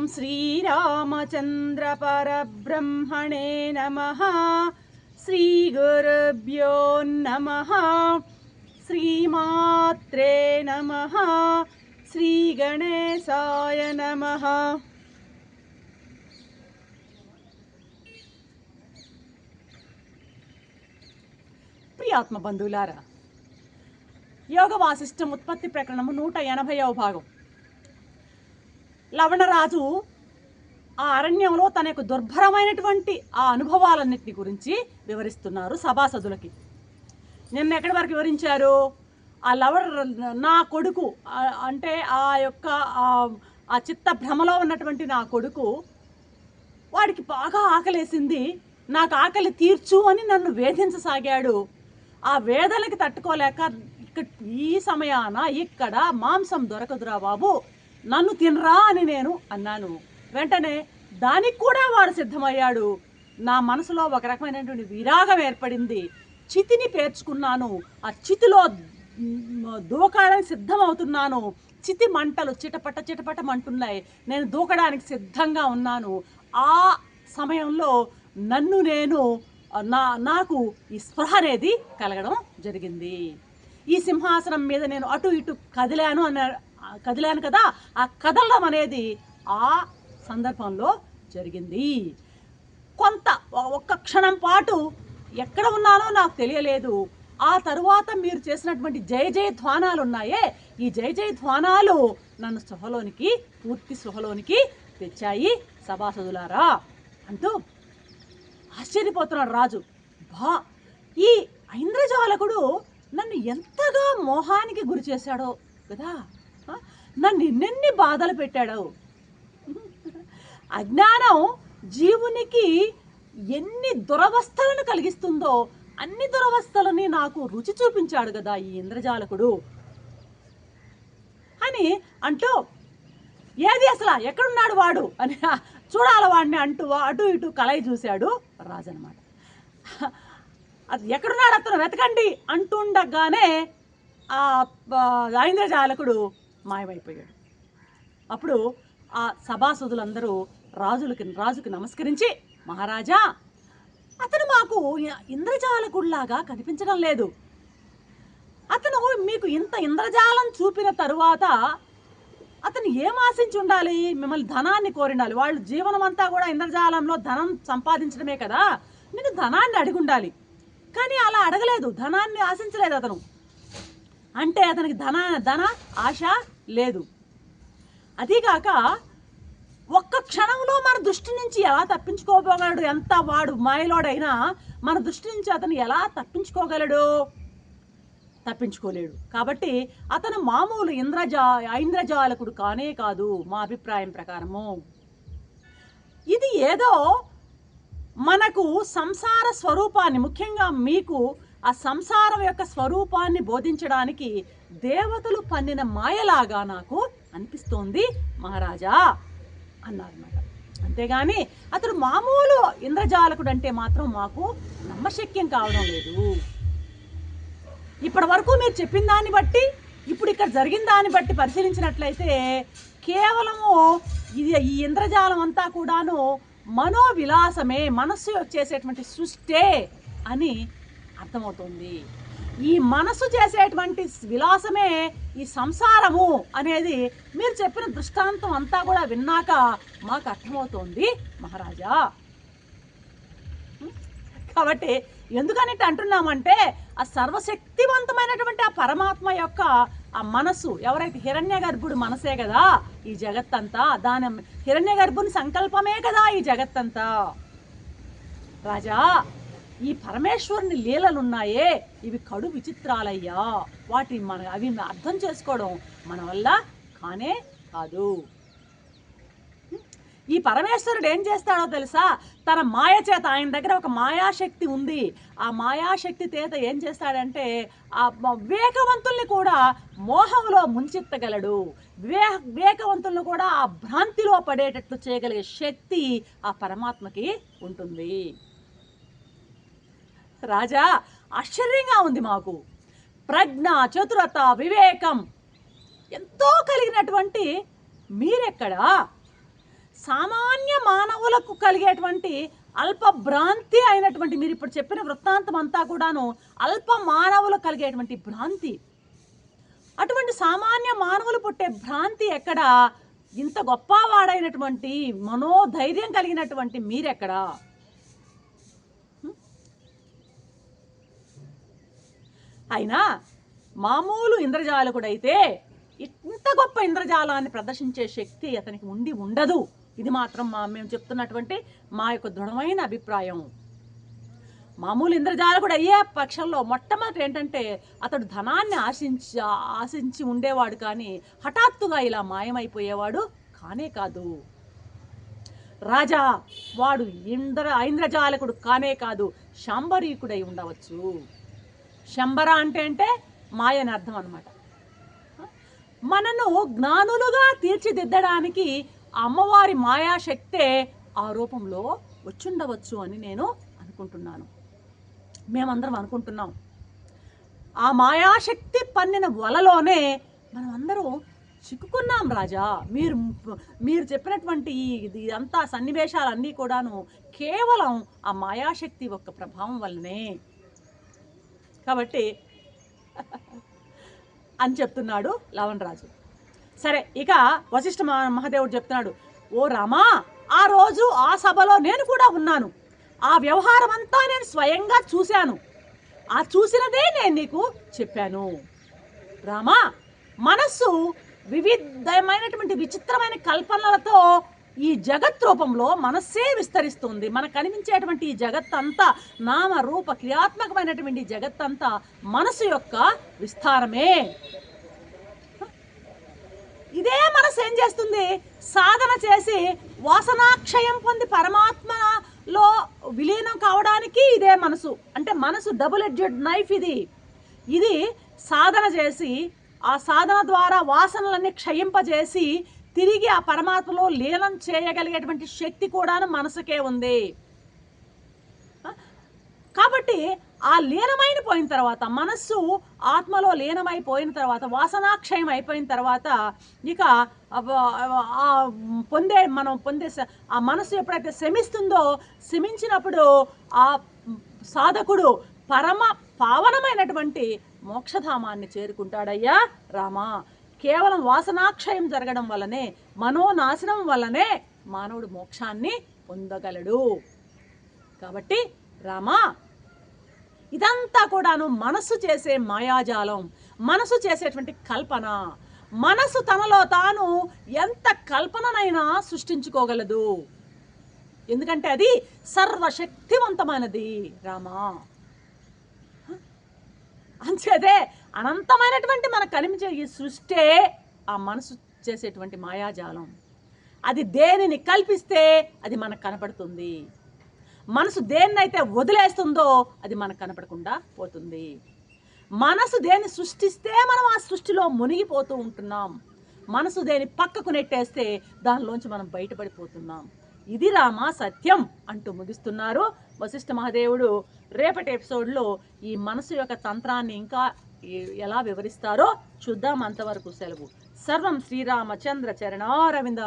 ఓం శ్రీరామచంద్ర పరబ్రహ్మణే నమ శ్రీ గురుభ్యో నమ శ్రీమాత్రే నమ శ్రీ గణేశాయ నమ ప్రియాత్మ బంధువులారా యోగ వాసిష్టం ఉత్పత్తి ప్రకరణము నూట ఎనభైవ భాగం లవణరాజు ఆ అరణ్యంలో తన యొక్క దుర్భరమైనటువంటి ఆ అనుభవాలన్నింటి గురించి వివరిస్తున్నారు సభాసదులకి. నిన్న ఎక్కడి వరకు వివరించారు? ఆ లవణ నా కొడుకు అంటే ఆ యొక్క ఆ- ఆ చిత్త భ్రమలో ఉన్నటువంటి నా కొడుకు వాడికి బాగా ఆకలేసింది. నాకు ఆకలి తీర్చు అని నన్ను వేధించసాగాడు. ఆ వేదనకి తట్టుకోలేక ఇక్కడ ఈ సమయాన ఇక్కడ మాంసం దొరకదురా బాబు. నన్ను తినరా అని నేను అన్నాను. వెంటనే దానికి కూడా వాడు సిద్ధమయ్యాడు. నా మనసులో ఒక రకమైనటువంటి విరాగం ఏర్పడింది. చితిని పేర్చుకున్నాను. ఆ చితిలో దూకడానికి దూకాడానికి సిద్ధమవుతున్నాను. చితి మంటలు చిటపట చిటపట మంటున్నాయి నేను దూకడానికి సిద్ధంగా ఉన్నాను. ఆ సమయంలో నన్ను నేను నా నాకు ఈ స్పృహ అనేది కలగడం జరిగింది. ఈ సింహాసనం మీద నేను అటు ఇటు కదిలాను అన్న కదిలాను కదా ఆ కదలడం అనేది ఆ సందర్భంలో జరిగింది. కొంత ఒక్క క్షణం పాటు ఎక్కడ ఉన్నానో నాకు తెలియలేదు. ఆ తరువాత మీరు చేసినటువంటి జయ జయ ధ్వానాలు ఉన్నాయే ఈ జయ జయ ధ్వానాలు నన్ను స్పృహలోనికి పూర్తి స్పృహలోనికి తెచ్చాయి. సభాసదులారా అంటూ ఆశ్చర్యపోతున్నాడు రాజు. బా ఈ ఐంద్రజాలకుడు నన్ను ఎంతగా మోహానికి గురి చేశాడో కదా. నన్ను ఎన్నెన్ని బాధలు పెట్టాడు. అజ్ఞానం జీవునికి ఎన్ని దురవస్థలను కలిగిస్తుందో అన్ని దురవస్థలని నాకు రుచి చూపించాడు కదా ఈ ఇంద్రజాలకుడు. అని అంటూ ఏది అసలు? ఎక్కడున్నాడు వాడు? అని చూడాల వాడిని అంటూ అటు ఇటు కలయి చూశాడు రాజు అనమాట అది ఎక్కడున్నాడు? అతను వెతకండి అంటుండగానే ఆ ఆ మాయమైపోయాడు. అప్పుడు ఆ సభాసదులందరూ రాజులకి రాజుకి నమస్కరించి మహారాజా అతను మాకు ఇంద్రజాలకుడిలాగా కనిపించడం లేదు. అతను మీకు ఇంత ఇంద్రజాలం చూపిన తరువాత అతను ఏం ఆశించి ఉండాలి? మిమ్మల్ని ధనాన్ని కోరిండాలి వాళ్ళు జీవనం అంతా కూడా ఇంద్రజాలంలో ధనం సంపాదించడమే కదా. నేను ధనాన్ని అడిగి ఉండాలి కానీ అలా అడగలేదు. ధనాన్ని ఆశించలేదు అతను. అంటే అతనికి ధన ధన ఆశ లేదు. అదీగాక ఒక్క క్షణంలో మన దృష్టి నుంచి ఎలా తప్పించుకోగలడు? ఎంత వాడు మాయలోడైనా మన దృష్టి నుంచి అతను ఎలా తప్పించుకోగలడు? తప్పించుకోలేడు. కాబట్టి అతను మామూలు ఇంద్రజా ఐంద్రజాలకుడు కానే కాదు మా అభిప్రాయం ప్రకారము. ఇది ఏదో మనకు సంసార స్వరూపాన్ని ముఖ్యంగా మీకు ఆ సంసారం యొక్క స్వరూపాన్ని బోధించడానికి దేవతలు పన్నిన మాయలాగా నాకు అనిపిస్తోంది మహారాజా అన్నారన్నమాట. అంతేగాని అతడు మామూలు ఇంద్రజాలకుడు అంటే మాత్రం మాకు నమ్మశక్యం కావడం లేదు. ఇప్పటి వరకు మీరు చెప్పిన దాన్ని బట్టి ఇప్పుడు ఇక్కడ జరిగిన దాన్ని బట్టి పరిశీలించినట్లయితే కేవలము ఇది ఈ ఇంద్రజాలం అంతా కూడాను మనోవిలాసమే మనస్సు చేసేటువంటి సృష్టే అని అర్థమవుతుంది. ఈ మనసు చేసేటువంటి విలాసమే ఈ సంసారము అనేది మీరు చెప్పిన దృష్టాంతం అంతా కూడా విన్నాక మాకు అర్థమవుతోంది మహారాజా. కాబట్టి ఎందుకని అంటున్నామంటే ఆ సర్వశక్తివంతమైనటువంటి ఆ పరమాత్మ యొక్క ఆ మనసు ఎవరైతే హిరణ్య గర్భుడు మనసే కదా ఈ జగత్తంతా దాని హిరణ్య గర్భుని సంకల్పమే కదా ఈ జగత్తంతా. రాజా ఈ పరమేశ్వరుని లీలలున్నాయే. ఇవి కడు విచిత్రాలయ్యా. వాటి మన అవి అర్థం చేసుకోవడం మన వల్ల కానే కాదు. ఈ పరమేశ్వరుడు ఏం చేస్తాడో తెలుసా? తన మాయ చేత ఆయన దగ్గర ఒక మాయాశక్తి ఉంది. ఆ మాయాశక్తి చేత ఏం చేస్తాడంటే ఆ వివేకవంతుల్ని కూడా మోహంలో ముంచెత్తగలడు. వివే వివేకవంతులను కూడా ఆ భ్రాంతిలో పడేటట్లు చేయగలిగే శక్తి ఆ పరమాత్మకి ఉంటుంది. రాజా ఆశ్చర్యంగా ఉంది మాకు. ప్రజ్ఞ చతురత వివేకం ఎంతో కలిగినటువంటి మీరెక్కడా? సామాన్య మానవులకు కలిగేటువంటి అల్ప భ్రాంతి అయినటువంటి మీరు ఇప్పుడు చెప్పిన వృత్తాంతం అంతా కూడాను అల్ప మానవులకు కలిగేటువంటి భ్రాంతి. అటువంటి సామాన్య మానవులు పుట్టే భ్రాంతి ఎక్కడ? ఇంత గొప్పవాడైనటువంటి మనోధైర్యం కలిగినటువంటి మీరెక్కడా? అయినా మామూలు ఇంద్రజాలకుడైతే ఇంత గొప్ప ఇంద్రజాలాన్ని ప్రదర్శించే శక్తి అతనికి ఉండి ఉండదు. ఇది మాత్రం మా మేము చెప్తున్నటువంటి మా యొక్క దృఢమైన అభిప్రాయం. మామూలు ఇంద్రజాలకుడు అయ్యే పక్షంలో మొట్టమొదటి ఏంటంటే అతడు ధనాన్ని ఆశించి ఆశించి ఉండేవాడు కానీ హఠాత్తుగా ఇలా మాయమైపోయేవాడు కానే కాదు. రాజా వాడు ఇంద్ర ఐంద్రజాలకుడు కానే కాదు శాంబరీకుడై ఉండవచ్చు. శంబర అంటే అంటే మాయ అని అర్థం అనమాట మనను జ్ఞానులుగా తీర్చిదిద్దడానికి అమ్మవారి మాయాశక్తే ఆ రూపంలో వచ్చుండవచ్చు అని నేను అనుకుంటున్నాను. మేమందరం అనుకుంటున్నాం. ఆ మాయాశక్తి పన్నిన వలలోనే మనం అందరూ చిక్కుకున్నాం రాజా. మీరు మీరు చెప్పినటువంటి ఇది అంతా సన్నివేశాలన్నీ కూడాను కేవలం ఆ మాయాశక్తి యొక్క ప్రభావం వల్లనే కాబట్టి అని చెప్తున్నాడు లవణ్ రాజు సరే ఇక వశిష్ఠ మహాదేవుడు చెప్తున్నాడు ఓ రామా ఆ రోజు ఆ సభలో నేను కూడా ఉన్నాను. ఆ వ్యవహారం అంతా నేను స్వయంగా చూశాను. ఆ చూసినదే నేను నీకు చెప్పాను. రామా మనస్సు వివిధమైనటువంటి విచిత్రమైన కల్పనలతో ఈ జగత్ రూపంలో మనస్సే విస్తరిస్తుంది. మనకు కనిపించేటువంటి ఈ జగత్తంతా నామ రూప క్రియాత్మకమైనటువంటి జగత్తంతా మనసు యొక్క విస్తారమే. ఇదే మనసు ఏం చేస్తుంది? సాధన చేసి వాసనాక్షయం పొంది పరమాత్మలో విలీనం కావడానికి ఇదే మనసు. అంటే మనసు డబుల్ ఎడ్జెడ్ నైఫ్ ఇది. ఇది సాధన చేసి ఆ సాధన ద్వారా వాసనలన్నీ క్షయింపజేసి తిరిగి ఆ పరమాత్మలో లీనం చేయగలిగేటువంటి శక్తి కూడాను మనసుకే ఉంది. కాబట్టి ఆ లీనమైన పోయిన తర్వాత మనస్సు ఆత్మలో లీనమైపోయిన తర్వాత వాసనాక్షయం అయిపోయిన తర్వాత ఇక ఆ పొందే మనం పొందే ఆ మనస్సు ఎప్పుడైతే శమిస్తుందో శమించినప్పుడు ఆ సాధకుడు పరమ పావనమైనటువంటి మోక్షధామాన్ని చేరుకుంటాడయ్యా రామా. కేవలం వాసనాక్షయం జరగడం వల్లనే మనోనాశనం వల్లనే మానవుడు మోక్షాన్ని పొందగలడు. కాబట్టి రామా ఇదంతా కూడాను మనసు చేసే మాయాజాలం మనసు చేసేటువంటి కల్పన. మనసు తనలో తాను ఎంత కల్పననైనా సృష్టించుకోగలదు. ఎందుకంటే అది సర్వశక్తివంతమైనది రామా. అంచేదే అనంతమైనటువంటి మనకు కనిపించే ఈ సృష్టే ఆ మనసు చేసేటువంటి మాయాజాలం. అది దేనిని కల్పిస్తే అది మనకు కనపడుతుంది. మనసు దేన్నైతే వదిలేస్తుందో అది మనకు కనపడకుండా పోతుంది. మనసు దేన్ని సృష్టిస్తే మనం ఆ సృష్టిలో మునిగిపోతూ ఉంటున్నాం. మనసు దేని పక్కకు నెట్టేస్తే దానిలోంచి మనం బయటపడిపోతున్నాం. ఇది రామా సత్యం అంటూ ముగిస్తున్నారు. వశిష్ఠ మహాదేవుడు రేపటి ఎపిసోడ్లో ఈ మనసు యొక్క తంత్రాన్ని ఇంకా ఎలా వివరిస్తారో చూద్దాం అంతవరకు సెలవు. సర్వం శ్రీరామచంద్ర చరణారవింద